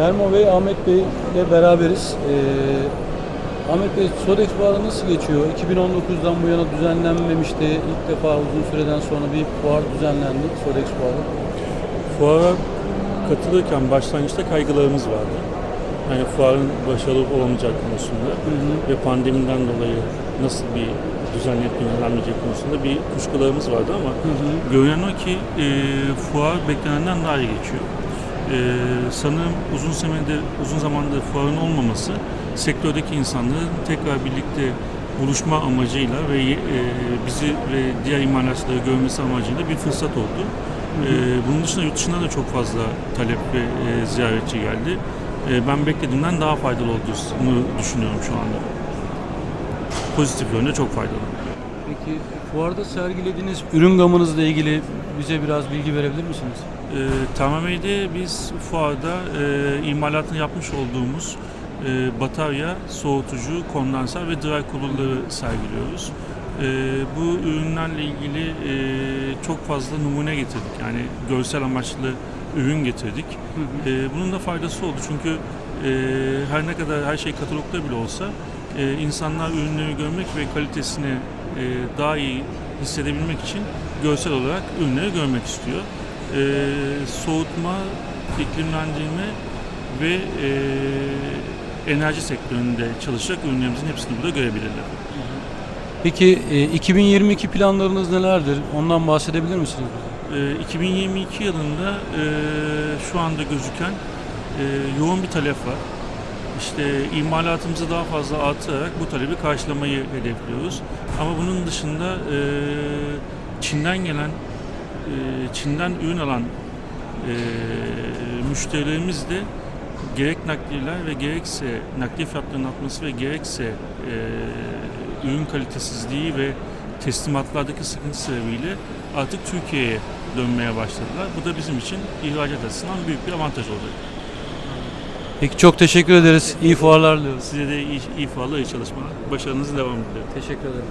Sermo Bey, Ahmet Bey ile beraberiz. Ee, Ahmet Bey, Sodex Fuarı nasıl geçiyor? 2019'dan bu yana düzenlenmemişti. İlk defa uzun süreden sonra bir fuar düzenlendi, Sodex Fuarı. Fuara katılırken başlangıçta kaygılarımız vardı. Yani fuarın başarılı olamayacağı konusunda ve pandemiden dolayı nasıl bir düzenleyip düzenlenmeyecek konusunda bir kuşkularımız vardı ama görünen o ki e, fuar beklenenden daha iyi geçiyor. E, sanırım uzun senedir, uzun zamandır fuarın olmaması sektördeki insanların tekrar birlikte buluşma amacıyla ve e, bizi ve diğer imalatçıları görmesi amacıyla bir fırsat oldu. E, bunun dışında yurt dışından da çok fazla talep ve e, ziyaretçi geldi. E, ben beklediğimden daha faydalı olduğunu düşünüyorum şu anda. Pozitif yönde çok faydalı. Peki fuarda sergilediğiniz ürün gamınızla ilgili bize biraz bilgi verebilir misiniz? E, Tamame'de biz fuarda e, imalatını yapmış olduğumuz e, batarya, soğutucu, kondansör ve dry cooler'ları sergiliyoruz. E, bu ürünlerle ilgili e, çok fazla numune getirdik. Yani görsel amaçlı ürün getirdik. E, bunun da faydası oldu çünkü e, her ne kadar her şey katalogda bile olsa e, insanlar ürünleri görmek ve kalitesini e, daha iyi hissedebilmek için görsel olarak ürünleri görmek istiyor. E, soğutma, iklimlendirme ve e, enerji sektöründe çalışacak ürünlerimizin hepsini burada görebilirler. Peki e, 2022 planlarınız nelerdir? Ondan bahsedebilir misiniz? E, 2022 yılında e, şu anda gözüken e, yoğun bir talep var. İşte imalatımızı daha fazla artırarak bu talebi karşılamayı hedefliyoruz. Ama bunun dışında e, Çin'den gelen, e, Çin'den ürün alan e, müşterilerimiz de gerek nakliyeler ve gerekse nakliye fiyatlarının artması ve gerekse e, ürün kalitesizliği ve teslimatlardaki sıkıntı sebebiyle artık Türkiye'ye dönmeye başladılar. Bu da bizim için ihracat açısından büyük bir avantaj olacak. Peki çok teşekkür ederiz. İyi fuarlar diliyoruz. Size de iyi, iyi fuarlar, iyi çalışmalar. Başarınızın devamı diliyorum. Teşekkür ederim.